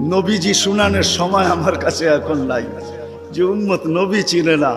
নবীজি শুনানের সময় আমার কাছে এখন নাই। যে উম্মত নবী চিনে না,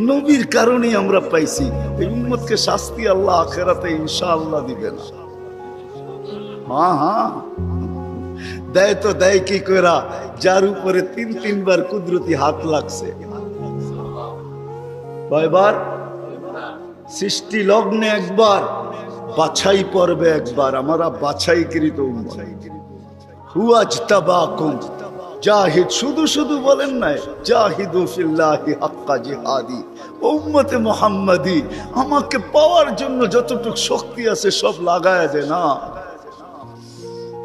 নবীর কারণেই আমরা পাইছি। এই উম্মতকে শাস্তি আল্লাহ আখেরাতে ইনশাআল্লাহ দিবে না। হ্যাঁ হ্যাঁ দেয় তো দেয় কি করা যার উপরে তিন, তিনবার কুদরতি হাত লাগছে। কয়বার? সৃষ্টি লগ্নে একবার, বাছাই পর্বে একবার। আমরা বাছাইকৃত উম্মত। হুয়াজ তাবাকুম জাহিদ শুধু শুধু বলেন নাই, জাহিদু ফিল্লাহি হাক্কা জিহাদি। উম্মতে মুহাম্মাদি, আমাকে পাওয়ার জন্য যতটুকু শক্তি আছে সব লাগায় দে না।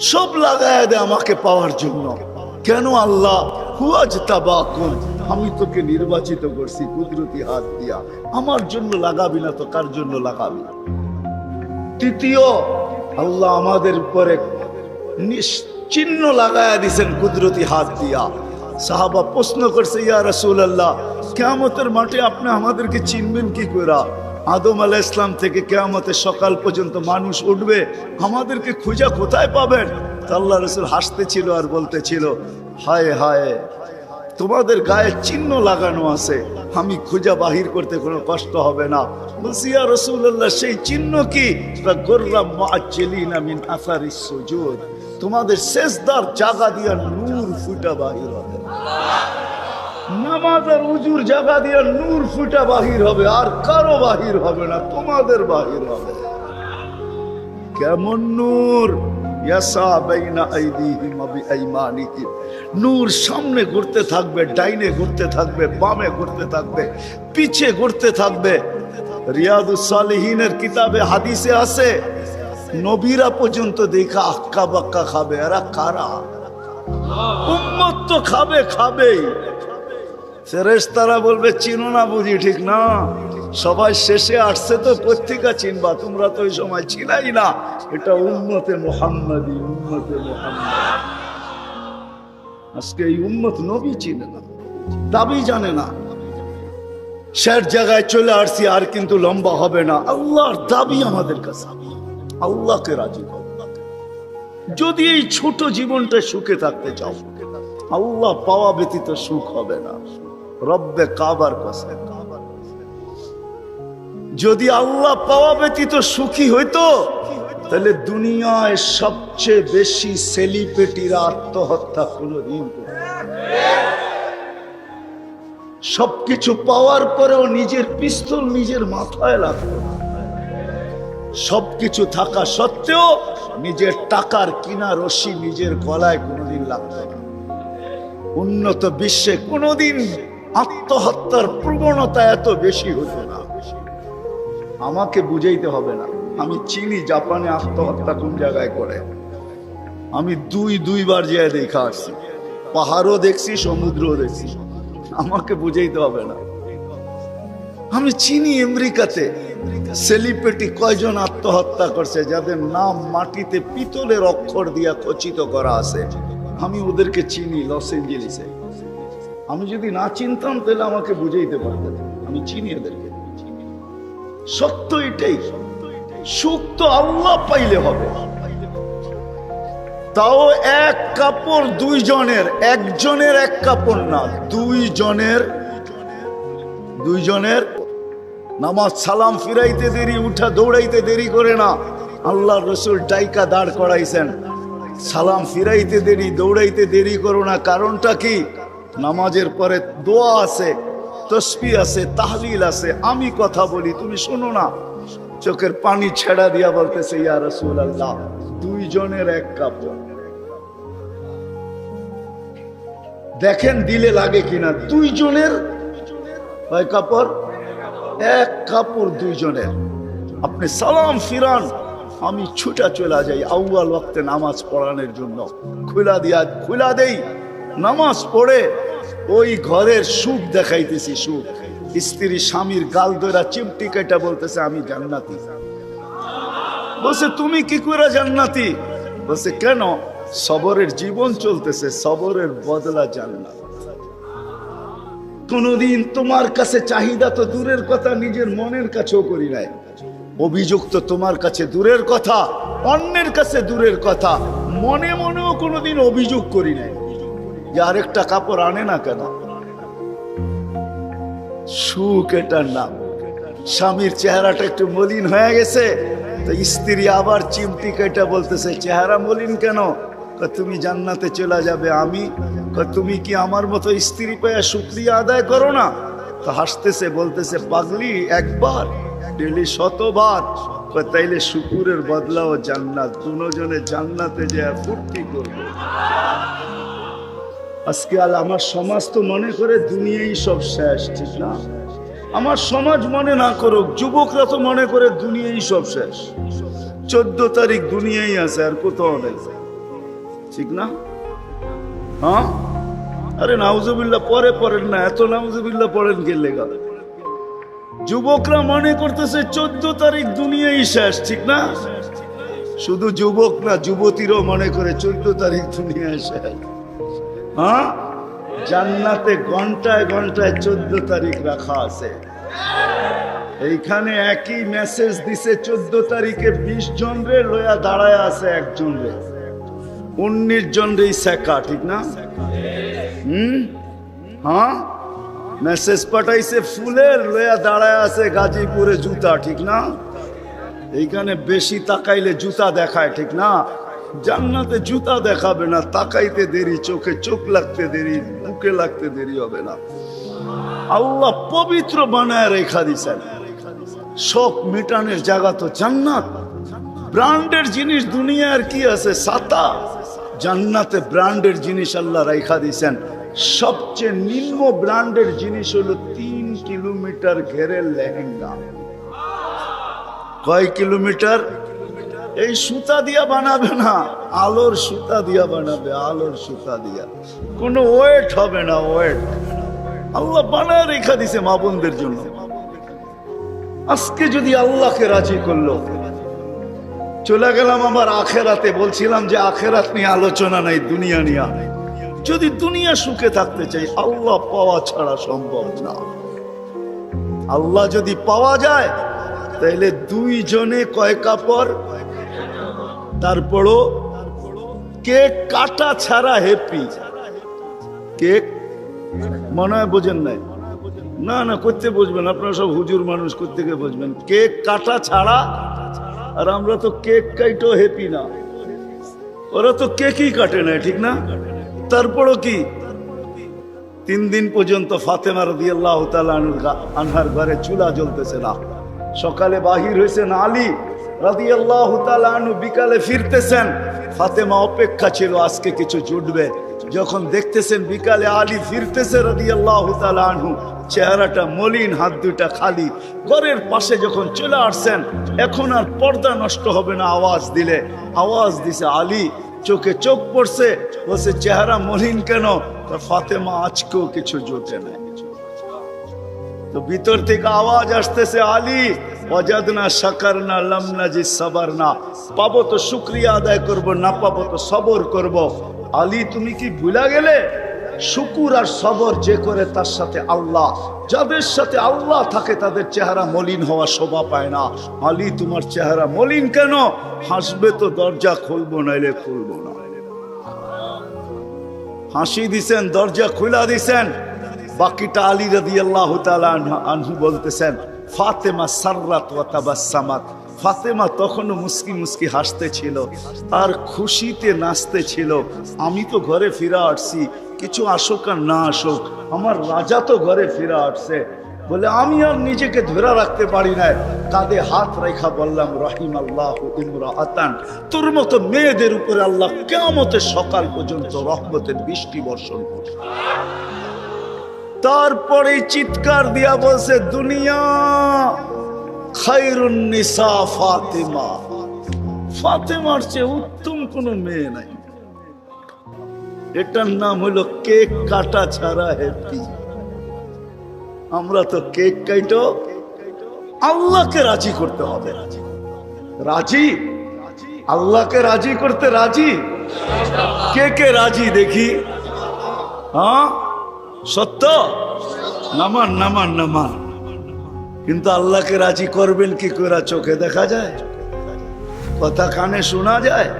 সব লাগায় দে আমাকে পাওয়ার জন্য। কেন আল্লাহ? হুয়াজ তাবাকুম আমি তোকে নির্বাচিত করছি কুদরতি হাত দিয়া। আমার জন্য লাগাবি না তো কার জন্য লাগাবি? তৃতীয়, আল্লাহ আমাদের উপরে নিশ- চিহ্ন লাগায়া দিছেন কুদরতি হাত দিয়া। সাহাবা প্রশ্ন করছে, ইয়া রসুল আল্লাহ কেয়ামতের মাঠে আপনি আমাদেরকে চিনবেন কি করা আদম আলা ইসলাম থেকে কেয়ামতের সকাল পর্যন্ত মানুষ উঠবে, আমাদেরকে খুঁজা কোথায় পাবেন? আল্লাহ রসুল হাসতেছিল আর বলতেছিল, হায় হায় তোমাদের গায়ে চিহ্ন লাগানো আছে। আমি খুঁজা বাহির করতে কোনো কষ্ট হবে না। ইয়া রসুল্লাহ সেই চিহ্ন কি? মিন তোমাদের শেষদার জাগা দিয়া নূর ফুটা বাহির হবে। নামাজের উজুর জাগা দিয়া নূর ফুটা বাহির হবে। আর কারও বাহির হবে না, তোমাদের বাহির হবে। কেমন নূর? নূর সামনে ঘুরতে থাকবে, ডাইনে ঘুরতে থাকবে, বামে ঘুরতে থাকবে, পিছে ঘুরতে থাকবে। রিয়াদুস সালিহিনের কিতাবে হাদিসে আছে, নবীরা পর্যন্ত দেখা আক্কা বাক্কা খাবে, এরা কারা? উম্মত তো খাবে, খাবেই। ফেরেশতারা বলবে, চিনো না বুঝি, ঠিক না? সবাই শেষে আসছে তো পত্রিকা চিনবা, তোমরা তো ওই সময় ছিলাই না। এটা উন্মতে মোহাম্মদী উন্মতে মোহাম্মদ। আজকে এই উন্মত নবী চিনে না, দাবি জানে না। শের জায়গায় চলে আসছি, আর কিন্তু লম্বা হবে না। আল্লাহর দাবি আমাদের কাছে। আল্লাহকে রাজি করো। যদি এই ছোট জীবনটা সুখে থাকতে চাও, আল্লাহ পাওয়া ব্যতীত সুখ হবে না। রব্বে কাবার কাছে। যদি আল্লাহ পাওয়া ব্যতীত সুখী হইতো, তাহলে দুনিয়ায় সবচেয়ে বেশি সেলিব্রিটিরা আত্মহত্যা কোনোদিন সবকিছু পাওয়ার পরেও নিজের পিস্তল নিজের মাথায় লাগতো না। সবকিছু থাকা সত্ত্বেও নিজের টাকার কিনা রশি নিজের গলায় কোনোদিন লাগতো না। উন্নত বিশ্বে কোনোদিন আত্মহত্যার প্রবণতা এত বেশি হতো না। আমাকে বুঝাইতে হবে না। আমি চিনি জাপানে আত্মহত্যা কোন জায়গায় করে। আমি দুই, দুইবার যেয়ে দেখা আসছি। পাহাড়ও দেখছি, সমুদ্রও দেখছি। আমাকে বুঝাইতে হবে না। আমি চিনি আমেরিকাতে সেলিব্রিটি কয়জন আত্মহত্যা করছে, যাদের নাম মাটিতে পিতলের অক্ষর দিয়া খচিত করা আছে। আমি ওদেরকে চিনি লস এঞ্জেলিসে। আমি যদি না চিনতাম, তাহলে আমাকে বুঝাইতে পারতেন। আমি চিনি এদেরকে। সত্য এটাই, সুখ তো আল্লাহ পাইলে হবে। তাও এক কাপড় দুইজনের, একজনের এক কাপড় না, দুইজনের দুইজনের নামাজ সালাম ফিরাইতে দেরি, উঠা দৌড়াইতে দেরি করে না। আল্লাহ রসুল ডাইকা দাঁড় করাইছেন। সালাম ফিরাইতে দেরি, দৌড়াইতে দেরি করো না। কারণটা কি? নামাজের পরে দোয়া আছে। তসবি আছে, তাহলিল আছে, আমি কথা বলি, তুমি শোনো না। চোখের পানি ছেড়া দিয়া বলতেছে, ইয়া রসুল আল্লাহ দুইজনের এক কাপড় দেখেন দিলে লাগে কিনা দুইজনের কয় কাপড়? এক কাপড় দুইজনের আপনি সালাম ফিরান, আমি ছুটা চলে যাই আউয়াল ওয়াক্তে নামাজ পড়ানোর জন্য। খুলা দিয়া, খুলা দেই, নামাজ পড়ে। ওই ঘরের সুখ দেখাইতেছি, সুখ। স্ত্রী স্বামীর গাল দইরা চিমটি কেটা বলতেছে, আমি জান্নাতি। বলছে, তুমি কি করে জান্নাতি? বলছে, কেন? সবরের জীবন চলতেছে, সবরের বদলা জান্নাত। কোনদিন তোমার কাছে চাহিদা তো দূরের কথা নিজের মনের কাছেও করি নাই। অভিযোগ তো তোমার কাছে দূরের কথা, অন্যের কাছে দূরের কথা, মনে মনেও কোনোদিন অভিযোগ করি নাই। যে আরেকটা কাপড় আনে না কেন? সুখ এটার নাম। স্বামীর চেহারাটা একটু মলিন হয়ে গেছে, তো স্ত্রী আবার চিমটি কেটে বলতেছে, চেহারা মলিন কেন? তুমি জান্নাতে চলে যাবে, আমি? তুমি কি আমার মতো স্ত্রী পেয়ে শুক্রিয়া আদায় করো না? তো হাসতেছে, বলতেছে, পাগলি, একবার, ডেলি শতবার। তাইলে শুকুরের বদলাও জান্নাত, দুজনে জান্নাতে যে ফুর্তি করবে। আজকে আল আমার সমাজ তো মনে করে দুনিয়াই সব শেষ, ঠিক না? আমার সমাজ মনে না করুক, যুবকরা তো মনে করে দুনিয়াই সব শেষ। চোদ্দ তারিখ দুনিয়াই আছে, আর কোথাও নেই। ঠিক না? হ্যাঁ? আরে নাউজুবিল্লাহ, পরে পড়েন না, এত নাউজুবিল্লাহ পড়েন কে লেগা? যুবকরা মনে করতেছে চোদ্দ তারিখ দুনিয়াই শেষ, ঠিক না? শুধু যুবক না, যুবতীরও মনে করে চোদ্দ তারিখ দুনিয়ায় শেষ। হ্যাঁ? জান্নাতে ঘন্টায় ঘন্টায় চোদ্দ তারিখ রাখা আছে। এইখানে একই মেসেজ দিছে, চোদ্দ তারিখে বিশ জন রে লয়া দাঁড়ায় আছে একজন রে। উনিশ জন রে শেখা, ঠিক না? হুম? হ্যাঁ? মেসেজ পাঠাইছে ফুলের, লয়া দাঁড়ায় আছে গাজীপুরে জুতা, ঠিক না? এইখানে বেশি তাকাইলে জুতা দেখায়, ঠিক না? জান্নাতে জুতা দেখাবে না, তাকাইতে দেরি, চোখে চোখ লাগতে দেরি, বুকে লাগতে দেরি হবে না। আল্লাহ পবিত্র বানায় রেখা দিছেন। শোক মিটানের জায়গা তো জান্নাত। ব্র্যান্ডের জিনিস দুনিয়ার কি আছে? সাতা জান্নাতে ব্র্যান্ডের জিনিস আল্লাহ রেখা দিছেন। সবচেয়ে নিম্ন ব্র্যান্ডের জিনিস হলো তিন কিলোমিটার ঘেরের লেহেঙ্গা। কয় কিলোমিটার? এই সুতা দিয়া বানাবে না, আলোর সুতা দিয়া বানাবে, আলোর সুতা দিয়া। কোনো ওয়েট হবে না, ওয়েট। আল্লাহ বানায় রেখা দিছে মা বোনদের জন্য। আজকে যদি আল্লাহকে রাজি করল, চলে গেলাম আমার আখেরাতে, বলছিলাম যে আখেরাত নিয়ে আলোচনা নাই, দুনিয়া নিয়ে যদি দুনিয়া সুখে থাকতে চাই, আল্লাহ পাওয়া ছাড়া সম্ভব না। আল্লাহ যদি পাওয়া যায় তাহলে দুইজনে কয় কাপড় তারপরও কেক কাটা ছাড়া হ্যাপি কেক মনে হয় বোঝেন নাই। না না, করতে বুঝবেন আপনারা সব হুজুর মানুষ থেকে বুঝবেন কেক কাটা ছাড়া? আর আমরা তো কেক কাইটো হ্যাপি না। ওরা তো কেকই কাটে না, ঠিক না? তারপরও কি? তিন দিন পর্যন্ত ফাতেমা রদি আল্লাহ আনহার ঘরে চুলা জ্বলতেছে না। সকালে বাহির হয়েছেন আলী। রাদি আল্লাহ আনু বিকালে ফিরতেছেন। ফাতেমা অপেক্ষা ছিল, আজকে কিছু জুটবে। যখন দেখতেছেন বিকালে আলী ফিরতেছে রাদি আল্লাহ আনহু, চেহারাটা মলিন, হাত দুটা খালি। ঘরের পাশে যখন চলে আসছেন, এখন আর পর্দা নষ্ট হবে না আওয়াজ দিলে। আওয়াজ দিছে, আলী, চোখে চোখ পড়ছে? বলছে, চেহারা মলিন কেন? তা ফাতেমা আজকেও কিছু জোটে নাই। তো ভিতর থেকে আওয়াজ আসতেছে, আলী অজাদ না সাকার না লামনা জি সাবার না পাবো তো শুক্রিয়া আদায় করব, না পাবো তো সবর করব। আলী, তুমি কি ভুলা গেলে? শুকুর আর সবর যে করে তার সাথে আল্লাহ। যাদের সাথে আল্লাহ থাকে, তাদের চেহারা মলিন হওয়া শোভা পায় না। আলী, তোমার চেহারা মলিন কেন? হাসবে তো দরজা খুলবো, নাইলে খুলবো না। হাসি দিছেন, দরজা খুলা দিছেন। বাকিটা আলী রাদি আল্লাহ আনহু বলতেছেন, ফাতেমা সাররাত ওয়া তাবাসসামাত ফাতেমা তখনও মুস্কি মুস্কি হাসতে ছিল আর খুশিতে নাচতে ছিল আমি তো ঘরে ফিরা আসছি, কিছু আসুক আর না আসুক, আমার রাজা তো ঘরে ফিরা আসছে। বলে, আমি আর নিজেকে ধরে রাখতে পারি না কাঁধে হাত রেখা বললাম রহিম আল্লাহ ইমরা আতান তোর মতো মেয়েদের উপরে আল্লাহ কেমতের সকাল পর্যন্ত রহমতের বৃষ্টি বর্ষণ করবে। তারপরে চিৎকার দিয়া বলছে, দুনিয়া খাইরুন নিসা ফাতেমা। ফাতেমার চেয়ে উত্তম কোনো মেয়ে নাই। এটার নাম হলো কেক কাটা ছাড়া হ্যাপি আমরা তো কেক কাইটো, আল্লাহকে রাজি করতে হবে। রাজি? আল্লাহকে রাজি করতে রাজি? কে কে রাজি দেখি? হ্যাঁ? সত্য? নামান নামান নামান। কিন্তু আল্লাহকে রাজি করবেন কি করে? চোখে দেখা যায়। কথা কানে শোনা যায়।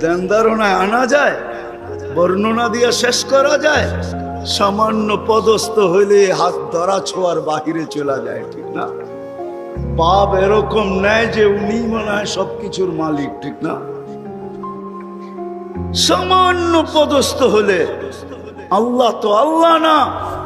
দেন ধারণায় আনা যায়। বর্ণনা দিয়ে শেষ করা যায়। সামান্য পদস্থ হইলে হাত ধরা ছোঁয়ার বাহিরে চলে যায়, ঠিক না? পাপ এরকম নেয় যে উনি মনে হয় সবকিছুর মালিক, ঠিক না? সামান্য পদস্থ হলে আল্লাহ তো আল্লাহ না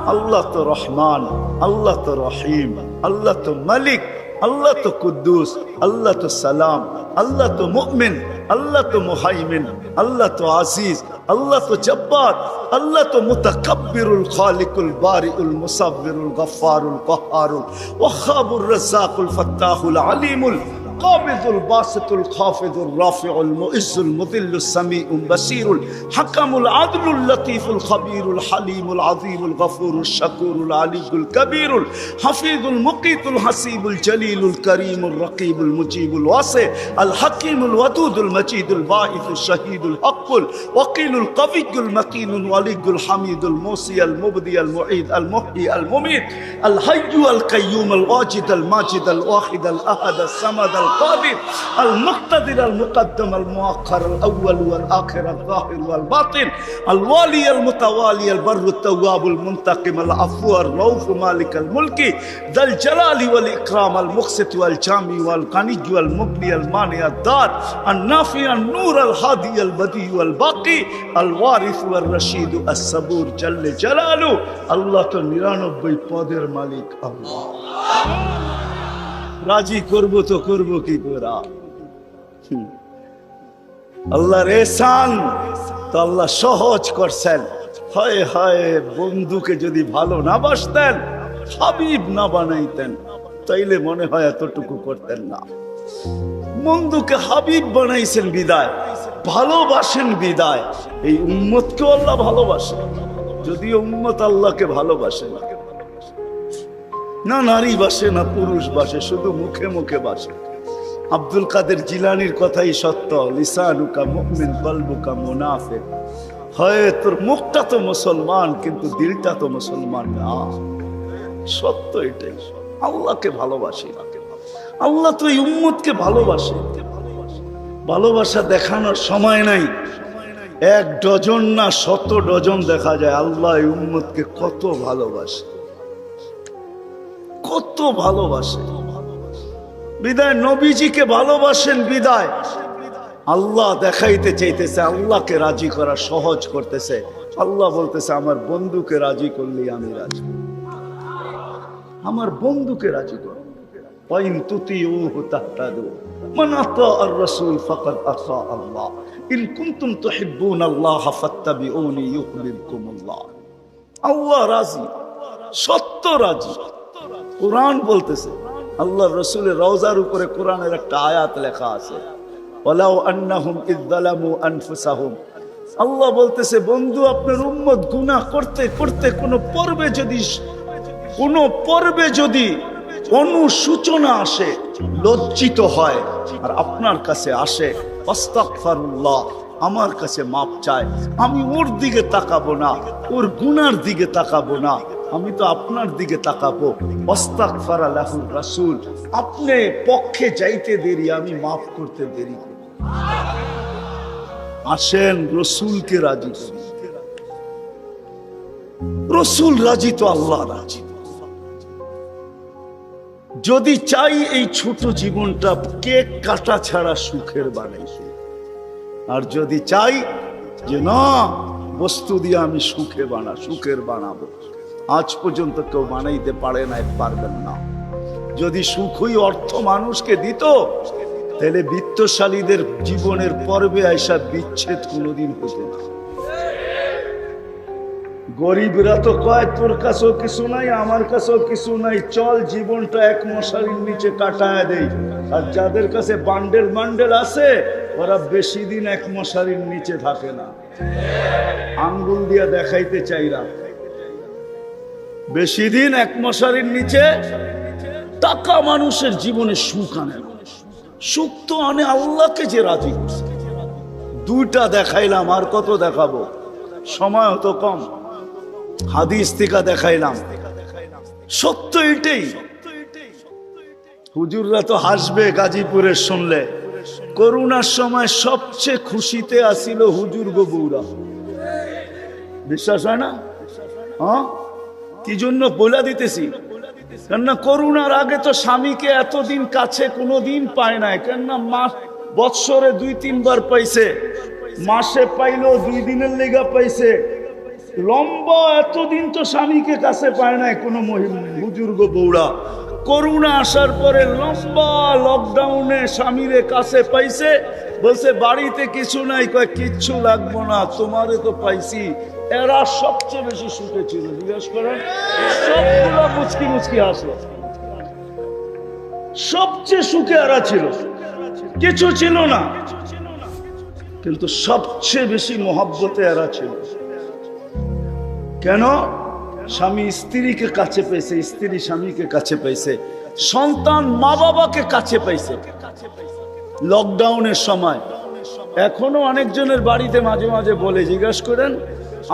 আল্লাহ তো রহমান আল্লাহ তো রহিম আল্লাহ তো মালিক আল্লাহ তো কুদ্দুস আল্লাহ তো সালাম আল্লাহ তো মুমিন আল্লাহ তো মুহাইমিন আল্লাহ তো আজিজ আল্লাহ তো জব্বার আল্লাহ তো মুতাকাব্বিরুল খালিকুল বারিউল মুসাব্বিরুল গফফারুল কহারুল ওয়াহাবুর রাজ্জাকুল ফাত্তাহুল আলিমুল القابض الباسط الخافض الرافع المؤز المذل السميع البصير الحكم العدل اللطيف الخبير الحليم العظيم الغفور الشكور العلي الكبير الحفيظ المقيت الحسيب الجليل الكريم الرقيب المجيب الواسع الحكيم الودود المجيد الباعث الشهيد الحق الوكيل القوي المتين الولي الحميد الموصي المبدي المعيد المحيي المميت الحي القيوم الواجد الماجد الواحد الأحد الصمد القادر المقتدر المقدم المؤخر الاول والاخر الظاهر والباطن الوالي المتوالي البر التواب المنتقم العفو الرؤوف مالك الملك ذا الجلال والاكرام المقسط والجامع والغني والمغني المانع الدار النافع النور الهادي البديع والباقي الوارث والرشيد الصبور جل جلاله الله তো নিরানব্বই পদের মালিক আল্লাহ রাজি করব তো করব কি করা। আল্লাহর এসান তো আল্লাহ সহজ করছেন। হয় হয় বন্ধুকে যদি ভালো না বাসতেন হাবিব না বানাইতেন তাইলে মনে হয় এতটুকু করতেন না। বন্ধুকে হাবিব বানাইছেন বিদায় ভালোবাসেন বিদায়। এই উম্মতকে আল্লাহ ভালোবাসেন যদিও উম্মত আল্লাহকে ভালোবাসে না। না নারী বাসে, না পুরুষ বাসে, শুধু মুখে মুখে বাসে। আব্দুল কাদের জিলানির কথাই সত্য, লিসানুকা মুমিন, কলবুকা মুনাফিক। হয় তোর মুখটা তো মুসলমান, কিন্তু দিলটা তো মুসলমান না। সত্য এটাই। আল্লাহকে ভালোবাসি। আল্লাহ তো এই উম্মতকে ভালোবাসে। ভালোবাসা দেখানোর সময় নাই। এক ডজন না শত ডজন দেখা যায়, আল্লাহ উম্মতকে কত ভালোবাসে। কত ভালোবাসে। বিদায়, নবীজিকে ভালোবাসেন বিদায়। আল্লাহ দেখাইতে চাইতেছে, আল্লাহকে রাজি করা সহজ করতেছে। আল্লাহ বলতেছে, আমার বন্ধুকে রাজি করলি, আমি রাজি। আমার বন্ধুকে রাজি কর। আল্লাহ রাজি, সত্য রাজি। কোরআন বলতেছে। আল্লাহ রসুলের রওজার উপরে কোরআনের একটা আয়াত লেখা আছে। আল্লাহ বলতেছে, বন্ধু, আপনার উম্মত গুনাহ করতে করতে কোন পর্বে যদি, কোন পর্বে যদি অনুসূচনা আসে, লজ্জিত হয়, আর আপনার কাছে আসে আমার কাছে মাপ চায়, আমি ওর দিকে তাকাবো না, ওর গুনার দিকে তাকাবো না আমি তো আপনার দিকে তাকাবো। অস্তাগফার লাহুর রাসূল। আপনি পক্ষে যাইতে দেরি, আমি মাফ করতে দেরি আসেন, রসুলকে রাজি রসুল রাজি তো আল্লাহ রাজি। যদি চাই এই ছোট জীবনটা কেক কাটা ছাড়া সুখের বানাইছে আর যদি চাই যে না, বস্তু দিয়ে আমি সুখে বানা, সুখের বানাবো। আজ পর্যন্ত কেউ বানাইতে পারে না পারবেন না। যদি সুখই অর্থ মানুষকে দিত, তাহলে বিত্তশালীদের জীবনের পর্বে আইসা বিচ্ছেদ কোনোদিন হতো না। গরিবরা তো কয়, তোর কাছেও কিছু নাই, আমার কাছেও কিছু নাই, চল জীবনটা এক মশারির নিচে কাটায় দেই। আর যাদের কাছে বান্ডেল বান্ডেল আছে, ওরা বেশি দিন এক মশারির নিচে থাকে না। আঙ্গুল দিয়া দেখাইতে চাইরা বেশি দিন এক মশারির নিচে টাকা মানুষের জীবনে সুখ আনে সুখ তো আনে আল্লাহকে যে রাজি। দুইটা দেখাইলাম, আর কত দেখাবো? সময় হতো কম। হাদিস থেকে দেখাইলাম। সত্য এটাই। হুজুররা তো হাসবে গাজীপুরে শুনলে। করোনার সময় সবচেয়ে খুশিতে আসিল হুজুর গো বৌরা বিশ্বাস হয় না? হ্যাঁ? কি জন্য বলে দিতেছি। কেননা করুণার আগে তো স্বামীকে এতদিন কাছে কোনো দিন পায় নাই। কেননা মাস বৎসরে দুই, তিনবার পাইছে। মাসে পাইলো দুই দিনের লেগা পাইছে। লম্বা এতদিন তো স্বামীকে কাছে পায় নাই কোনো বুজুর্গ বৌড়া করুণা আসার পরে লম্বা লকডাউনে স্বামীরে কাছে পাইছে। বলছে, বাড়িতে কিছু নাই। কয়, কিচ্ছু লাগবো না, তোমারে তো পাইছি। এরা সবচেয়ে বেশি সুখে ছিল, জিজ্ঞেস করেন সবগুলো মুচকি মুচকি আসে সবচেয়ে সুখে এরা ছিল। কিছু ছিল না, কিন্তু সবচেয়ে বেশি মহব্বতে এরা ছিল। কেন? স্বামী স্ত্রীকে কাছে পেয়েছে, স্ত্রী স্বামীকে কাছে পেয়েছে, সন্তান মা বাবাকে কাছে পাইছে লকডাউনের সময়। এখনও অনেকজনের বাড়িতে মাঝে মাঝে বলে, জিজ্ঞাসা করেন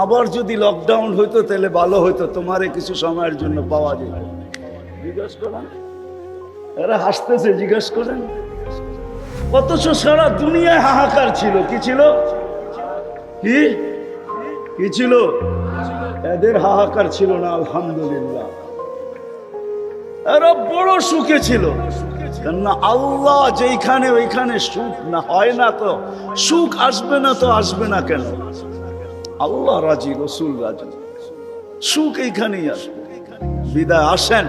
আবার যদি লকডাউন হইতো, তাহলে ভালো হইতো। তোমারে কিছু সময়ের জন্য পাওয়া যেত জিজ্ঞাসা করেন? এরা হাসতেছে, জিজ্ঞাসা করেন? অথচ সারা দুনিয়ায় হাহাকার ছিল। কি ছিল? কি? কি ছিল? এদের হাহাকার ছিল না, আলহামদুলিল্লাহ। এরা বড় সুখে ছিল। কেননা আল্লাহ যেইখানে ওইখানে সুখ না, হয় না তো? সুখ আসবে না তো আসবে না কেন? আল্লাহ রাজি, রসুল রাজি। সুখ এইখানেই আসবে। বিদায়, আসেন।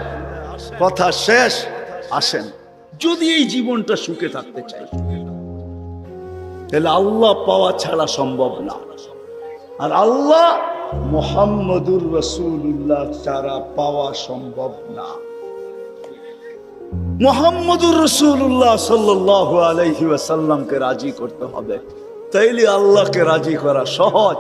কথা শেষ, আসেন। যদি এই জীবনটা সুখে থাকতে চাই, তাহলে আল্লাহ পাওয়া ছাড়া সম্ভব না। আর আল্লাহ মোহাম্মদুর রসুল্লাহ ছাড়া পাওয়া সম্ভব না। মোহাম্মদুর রসুল্লাহ সাল্লাহ আলহি ওয়াসাল্লামকে রাজি করতে হবে। তাইলে আল্লাহকে রাজি করা সহজ।